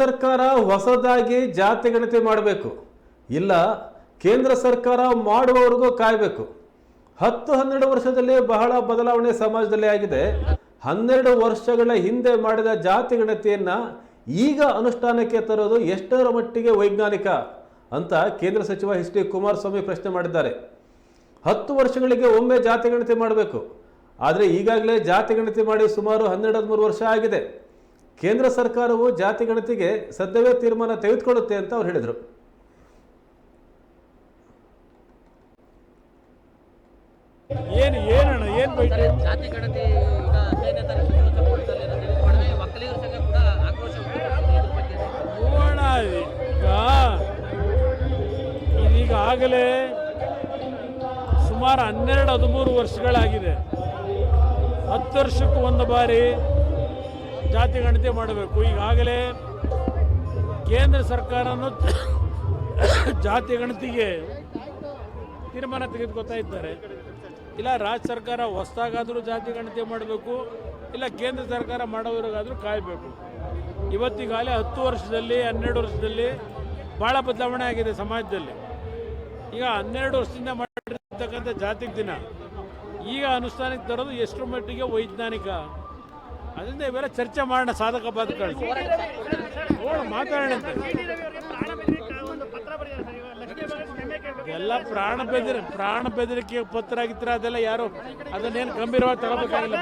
ಸರ್ಕಾರ ಹೊಸದಾಗಿ ಜಾತಿ ಗಣತಿ ಮಾಡಬೇಕು. ಇಲ್ಲ, ಕೇಂದ್ರ ಸರ್ಕಾರ ಮಾಡುವವರೆಗೂ ಕಾಯಬೇಕು. ಹತ್ತು ಹನ್ನೆರಡು ವರ್ಷದಲ್ಲಿ ಬಹಳ ಬದಲಾವಣೆ ಸಮಾಜದಲ್ಲಿ ಆಗಿದೆ. ಹನ್ನೆರಡು ವರ್ಷಗಳ ಹಿಂದೆ ಮಾಡಿದ ಜಾತಿ ಗಣತಿಯನ್ನ ಈಗ ಅನುಷ್ಠಾನಕ್ಕೆ ತರೋದು ಎಷ್ಟರ ಮಟ್ಟಿಗೆ ವೈಜ್ಞಾನಿಕ ಅಂತ ಕೇಂದ್ರ ಸಚಿವ ಎಚ್ ಡಿ ಕುಮಾರಸ್ವಾಮಿ ಪ್ರಶ್ನೆ ಮಾಡಿದ್ದಾರೆ. ಹತ್ತು ವರ್ಷಗಳಿಗೆ ಒಮ್ಮೆ ಜಾತಿ ಗಣತಿ ಮಾಡಬೇಕು. ಆದರೆ ಈಗಾಗಲೇ ಜಾತಿ ಗಣತಿ ಮಾಡಿ ಸುಮಾರು ಹನ್ನೆರಡು ಹದಿಮೂರು ವರ್ಷ ಆಗಿದೆ. ಕೇಂದ್ರ ಸರ್ಕಾರವು ಜಾತಿ ಗಣತಿಗೆ ಸದ್ಯವೇ ತೀರ್ಮಾನ ತೆಗೆದುಕೊಳ್ಳುತ್ತೆ ಅಂತ ಅವ್ರು ಹೇಳಿದರು. ಏನು ಏನಣ್ಣ ಏನು ಜಾತಿ ಗಣತಿ ಇದೀಗ ಆಗಲೇ ಸುಮಾರು ಹನ್ನೆರಡು ಹದಿಮೂರು ವರ್ಷಗಳಾಗಿದೆ. ಹತ್ತು ವರ್ಷಕ್ಕೂ ಒಂದು ಬಾರಿ ಜಾತಿ ಗಣತಿ ಮಾಡಬೇಕು. ಈಗಾಗಲೇ ಕೇಂದ್ರ ಸರ್ಕಾರನು ಜಾತಿ ಗಣತಿಗೆ ತೀರ್ಮಾನ ತೆಗೆದುಕೊತಾ ಇದ್ದಾರೆ. ಇಲ್ಲ, ರಾಜ್ಯ ಸರ್ಕಾರ ಹೊಸದಾಗಾದರೂ ಜಾತಿ ಗಣತಿ ಮಾಡಬೇಕು, ಇಲ್ಲ ಕೇಂದ್ರ ಸರ್ಕಾರ ಮಾಡೋವ್ರಿಗಾದರೂ ಕಾಯಬೇಕು. ಇವತ್ತಿಗಾಗಲೇ ಹತ್ತು ವರ್ಷದಲ್ಲಿ, ಹನ್ನೆರಡು ವರ್ಷದಲ್ಲಿ ಭಾಳ ಬದಲಾವಣೆ ಆಗಿದೆ ಸಮಾಜದಲ್ಲಿ. ಈಗ ಹನ್ನೆರಡು ವರ್ಷದಿಂದ ಮಾಡಿರ್ತಕ್ಕಂಥ ಜಾತಿ ದಿನ, ಈಗ ಅನುಷ್ಠಾನಕ್ಕೆ ತರೋದು ಎಷ್ಟು ಮಟ್ಟಿಗೆ ವೈಜ್ಞಾನಿಕ ಅದರಿಂದ ಇವೆಲ್ಲ ಚರ್ಚೆ ಮಾಡೋಣ ಸಾಧಕ ನೋಡ ಮಾತಾಡೋಣ. ಎಲ್ಲ ಪ್ರಾಣ ಬೆದರಿ, ಪ್ರಾಣ ಬೆದರಿಕೆ ಪತ್ರ ಆಗಿತ್ತರ ಅದೆಲ್ಲ ಯಾರು? ಅದನ್ನೇನು ಗಂಭೀರವಾಗಿ ತಗೋಬೇಕಾಗಿಲ್ಲ.